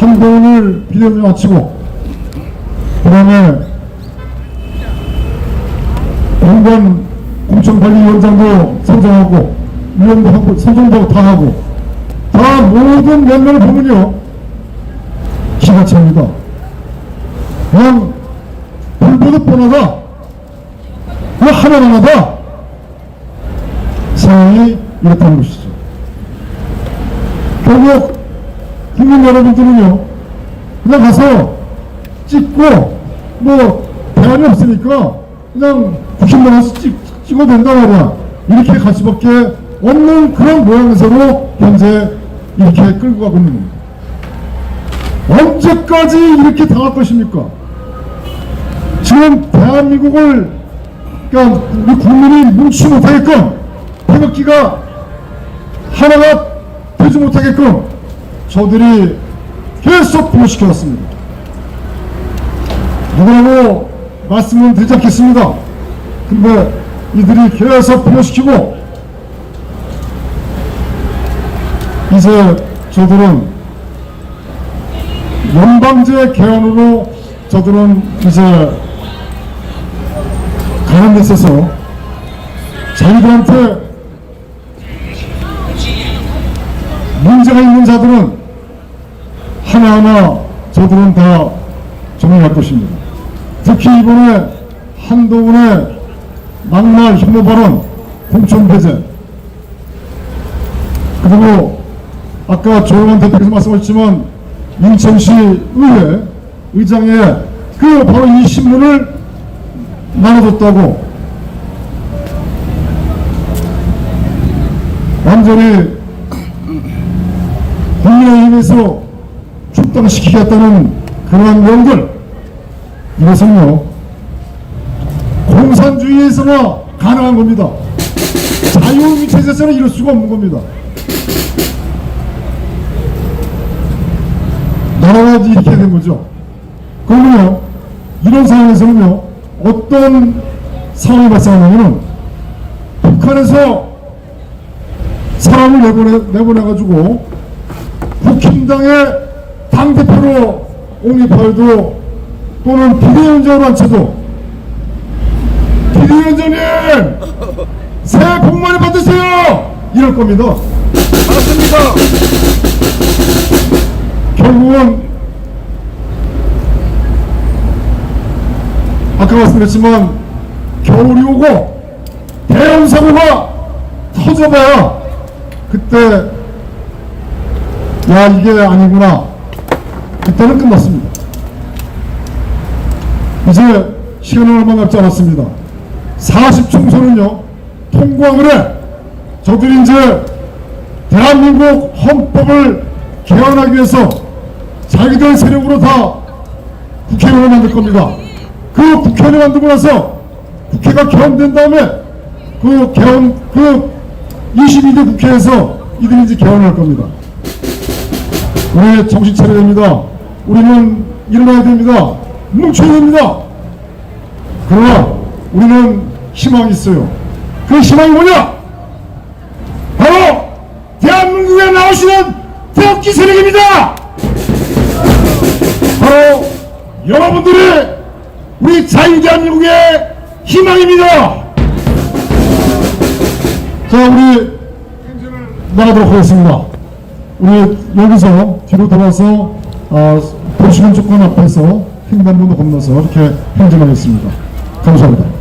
한동훈을 비대위원장 마치고 그 다음에 공관 공천관리위원장도 선정하고 위원도 하고 선정도 다 하고 다 모든 면면을 보면요 기가 찹니다. 그냥 불보듯 뻔하다 그 하나만 하다. 상황이 이렇다는 것이죠. 결국 국민 여러분들은요 그냥 가서 찍고 뭐 대안이 없으니까 그냥 국힘만 와서 찍, 찍어도 된다 말이야. 이렇게 갈 수밖에 없는 그런 모양새로 현재 이렇게 끌고 가고 있는 겁니다. 언제까지 이렇게 당할 것입니까? 지금 대한민국을 그러니까 우리 국민이 뭉치지 못하게끔 태극기가 하나가 되지 못하게끔 저들이 계속 부여시켜왔습니다. 누구라고 말씀은 드리지 않겠습니다. 근데 이들이 계속 부여시키고 이제 저들은 연방제 개헌으로 저들은 이제 있어서 자기들한테 문제가 있는 자들은 하나하나 저들은 다 정리할 것입니다. 특히 이번에 한동훈의 막말 혐오 발언, 공천 배제, 그리고 아까 조영원 대표께서 말씀하셨지만 인천시 의회 의장에 그 바로 이 신문을 나눠줬다고 완전히 국민의 힘에서 출당시키겠다는 그러한 명들 이것은요 공산주의에서나 가능한 겁니다. 자유민주에서는 이럴 수가 없는 겁니다. 나라가 이렇게 된 거죠. 그러면요 이런 상황에서는요 어떤 상황이 발생하냐면 북한에서 사람을 내보내, 내보내가지고 국힘당의 당대표로 옹립하여도 또는 비대위원장으로 앉혀도 비대위원장님 새해 복 많이 받으세요 이럴 겁니다 맞습니다. 결국은 아까 말씀드렸지만 겨울이 오고 대형 사고가 터져봐야 그때 야 이게 아니구나 그때는 끝났습니다 이제 시간은 얼마 남지 않았습니다 40총선은요 통과를 해 저들이 이제 대한민국 헌법을 개헌하기 위해서 자기들 세력으로 다 국회의원을 만들 겁니다. 그 국회의원을 만들고 나서 국회가 개헌된 다음에 그 개헌, 그 22대 국회에서 이들이 이제 개헌을 할 겁니다. 우리 정신 차려야 됩니다. 우리는 일어나야 됩니다. 뭉쳐야 됩니다. 그러나 우리는 희망이 있어요. 그 희망이 뭐냐? 바로 대한민국에 나오시는 태극기 세력입니다. 바로 여러분들이 우리 자유대한민국의 희망입니다. 자, 우리 나가도록 하겠습니다. 우리 여기서 뒤로 돌아서 어, 조건 앞에서 횡단보도 건너서 이렇게 행진하겠습니다. 감사합니다.